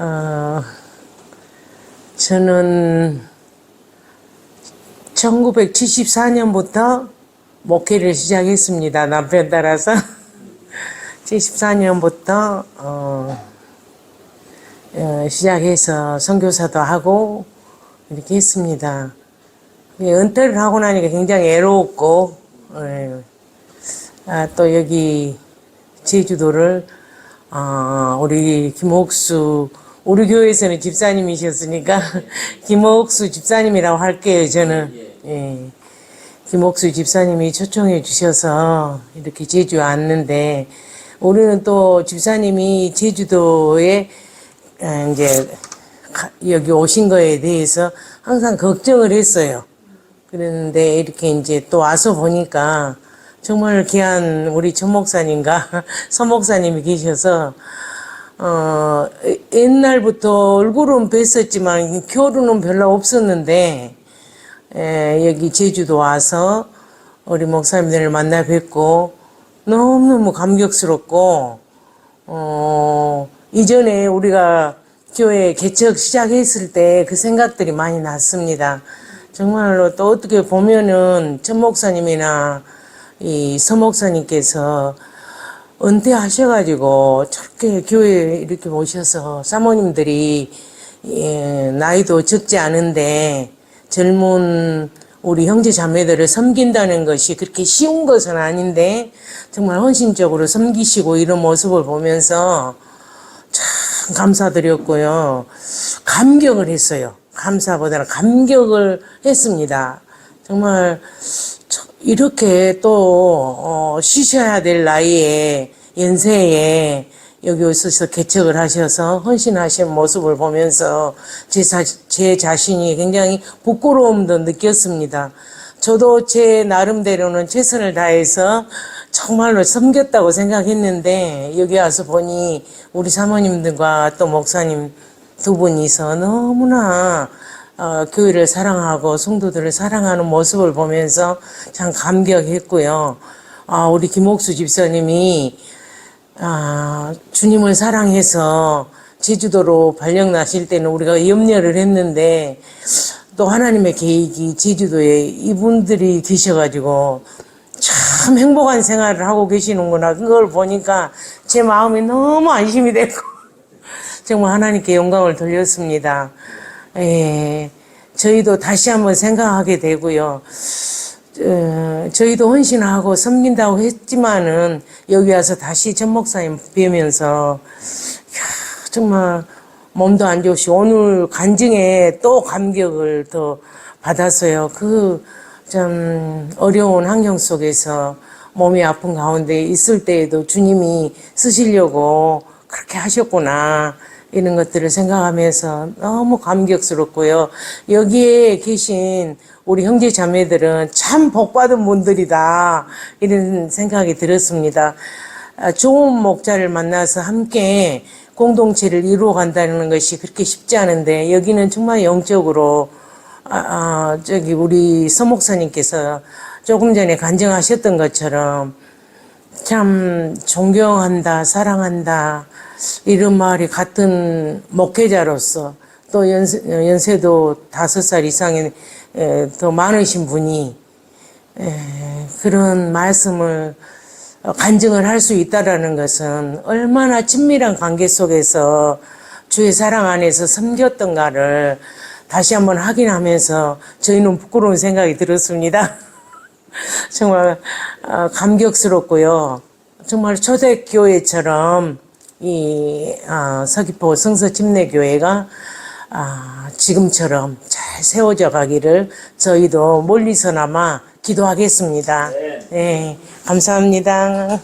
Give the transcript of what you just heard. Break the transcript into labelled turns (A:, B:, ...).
A: 어, 저는 1974년부터 목회를 시작했습니다. 남편 따라서 74년부터 어, 어, 시작해서 선교사도 하고 이렇게 했습니다. 예, 은퇴를 하고 나니까 굉장히 애로웠고 예. 아, 또 여기 제주도를 아, 우리 김옥수 우리 교회에서는 집사님이셨으니까 김옥수 집사님이라고 할게요. 저는 예. 김옥수 집사님이 초청해 주셔서 이렇게 제주에 왔는데 우리는 또 집사님이 제주도에 아, 이제 가- 여기 오신 거에 대해서 항상 걱정을 했어요. 그랬는데 이렇게 이제 또 와서 보니까 정말 귀한 우리 전 목사님과 서 목사님이 계셔서 어 옛날부터 얼굴은 뵀었지만 교류는 별로 없었는데 에, 여기 제주도 와서 우리 목사님들을 만나 뵙고 너무너무 감격스럽고 어 이전에 우리가 교회 개척 시작했을 때 그 생각들이 많이 났습니다. 정말로 또 어떻게 보면은 전 목사님이나 이 서 목사님께서 은퇴하셔가지고 저렇게 교회에 이렇게 오셔서 사모님들이 예, 나이도 적지 않은데 젊은 우리 형제 자매들을 섬긴다는 것이 그렇게 쉬운 것은 아닌데 정말 헌신적으로 섬기시고 이런 모습을 보면서 참 감사드렸고요. 감격을 했어요. 감사보다는 감격을 했습니다. 정말 저- 이렇게 또 어, 쉬셔야 될 나이에 연세에 여기 오셔서 개척을 하셔서 헌신하신 모습을 보면서 제, 자, 제 자신이 굉장히 부끄러움도 느꼈습니다. 저도 제 나름대로는 최선을 다해서 정말로 섬겼다고 생각했는데 여기 와서 보니 우리 사모님들과 또 목사님 두 분이서 너무나 어, 교회를 사랑하고 성도들을 사랑하는 모습을 보면서 참 감격했고요. 아, 우리 김옥수 집사님이 아, 주님을 사랑해서 제주도로 발령 나실 때는 우리가 염려를 했는데 또 하나님의 계획이 제주도에 이분들이 계셔가지고 참 행복한 생활을 하고 계시는구나. 그걸 보니까 제 마음이 너무 안심이 되고 정말 하나님께 영광을 돌렸습니다. 예, 저희도 다시 한번 생각하게 되고요. 어, 저희도 헌신하고 섬긴다고 했지만은 여기 와서 다시 전 목사님 뵈면서 이야, 정말 몸도 안 좋으시고 오늘 간증에 또 감격을 더 받았어요. 그좀 어려운 환경 속에서 몸이 아픈 가운데 있을 때에도 주님이 쓰시려고 그렇게 하셨구나. 이런 것들을 생각하면서 너무 감격스럽고요. 여기에 계신 우리 형제 자매들은 참 복받은 분들이다. 이런 생각이 들었습니다. 아, 좋은 목자를 만나서 함께 공동체를 이루어 간다는 것이 그렇게 쉽지 않은데 여기는 정말 영적으로 아, 아, 저기 우리 서목사님께서 조금 전에 간증하셨던 것처럼 참 존경한다, 사랑한다 이런 말이 같은 목회자로서 또 연세, 연세도 다섯 살 이상의 에, 더 많으신 분이 에, 그런 말씀을 어, 간증을 할 수 있다라는 것은 얼마나 친밀한 관계 속에서 주의 사랑 안에서 섬겼던가를 다시 한번 확인하면서 저희는 부끄러운 생각이 들었습니다. 정말 어, 감격스럽고요. 정말 초대교회처럼 이 아, 서귀포 성서 침례교회가 아, 지금처럼 잘 세워져 가기를 저희도 멀리서나마 기도하겠습니다. 네, 감사합니다.